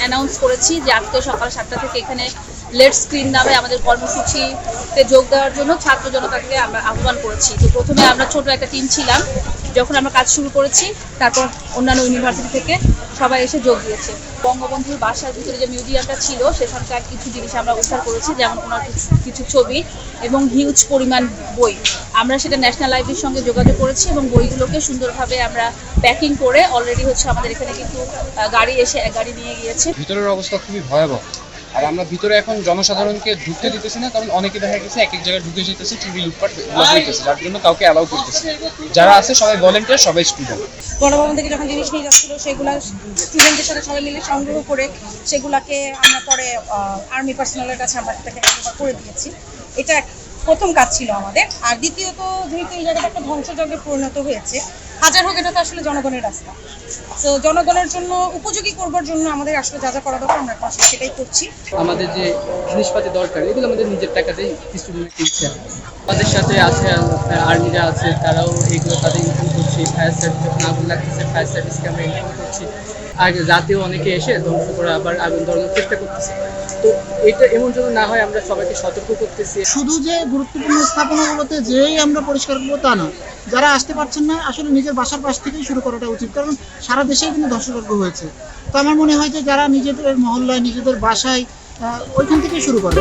Announce করেছি যে আজকে সকাল সাতটা থেকে এখানে লেট স্ক্রিন নামে আমাদের কর্মসূচিতে যোগ দেওয়ার জন্য ছাত্র জনতাকে আমরা আহ্বান করেছি। তো প্রথমে আমরা ছোট একটা টিম ছিলাম, যখন আমরা কাজ শুরু করেছি, তারপর অন্যান্য ইউনিভার্সিটি থেকে সবাই এসে যোগ দিয়েছে। বঙ্গবন্ধুর বাসার ভিতরে যে মিউজিয়ামটা ছিল, সেখানকার কিছু জিনিস আমরা উদ্ধার করেছি, যেমন ওনার কিছু- ছবি এবং হিউজ পরিমাণ বই। আমরা সেটা ন্যাশনাল লাইব্রেরির সঙ্গে যোগাযোগ করেছি এবং বইগুলোকে সুন্দরভাবে আমরা প্যাকিং করে অলরেডি হচ্ছে আমাদের এখানে কিন্তু গাড়ি এসে এক গাড়ি নিয়ে গিয়েছে। ভিতরের অবস্থা খুবই ভয়াবহ। আর আমরা ভিতরে এখন জনসাধারণকে ঢুকতে দিতেছি না, কারণ অনেকে দেখা গেছে এক এক জায়গায় ঢুকে যেতেছে চুরি লুটপাট হইতেছে যার জন্য কাউকে অ্যালাউ করতেছে যারা আছে, সবাই ভলেন্টিয়ার সবাই স্টুডেন্ট গণভবন থেকে যখন জিনিস নিয়ে যাচ্ছিল, সেগুলা স্টুডেন্টদের সাথে সবাই মিলে সংগ্রহ করে সেগুলাকে আমরা পরে আর্মি পার্সোনালের কাছে আমরা হ্যান্ডওভার করে দিয়েছি। এটা প্রথম কাজ ছিল আমাদের। আর দ্বিতীয়ত, যেহেতু এই জায়গাটা একটা ধ্বংসযজ্ঞে পরিণত হয়েছে হাজার হোক, এটা তো আসলে জনগণের রাস্তা। তো জনগণের জন্য, উপযোগী করবার জন্য আমাদের আসলে যা যা করা দরকার, আমরা আসলে সেটাই করছি। আমাদের যে জিনিসপাতি দরকার, এগুলো আমাদের নিজের টাকাতেই স্টুডেন্ট কিনছে আমাদের সাথে আছে আর্মিরা আছে, তারাও এগুলো তাদের ইনকাম করছে ফায়ার সার্ভিস না লাগতেছে ফায়ার সার্ভিসকে আমরা ইনকাম করছি। আর রাতেও অনেকে এসে ধ্বংস করে আবার আগুন ধরানোর চেষ্টা করতেছে। তো এটা এমন যেন না হয়, আমরা সবাইকে সতর্ক করতেছি। শুধু যে গুরুত্বপূর্ণ স্থাপনাগুলোতে যেই আমরা পরিষ্কার করব তা না, যারা আসতে পারছেন না, আসলে নিজের বাসার পাশ থেকেই শুরু করাটা উচিত, কারণ সারা দেশেই কিন্তু ধ্বংসযজ্ঞ হয়েছে। তো আমার মনে হয় যে যারা নিজেদের মহল্লায়, নিজেদের বাসায় ওইখান থেকেই শুরু করে।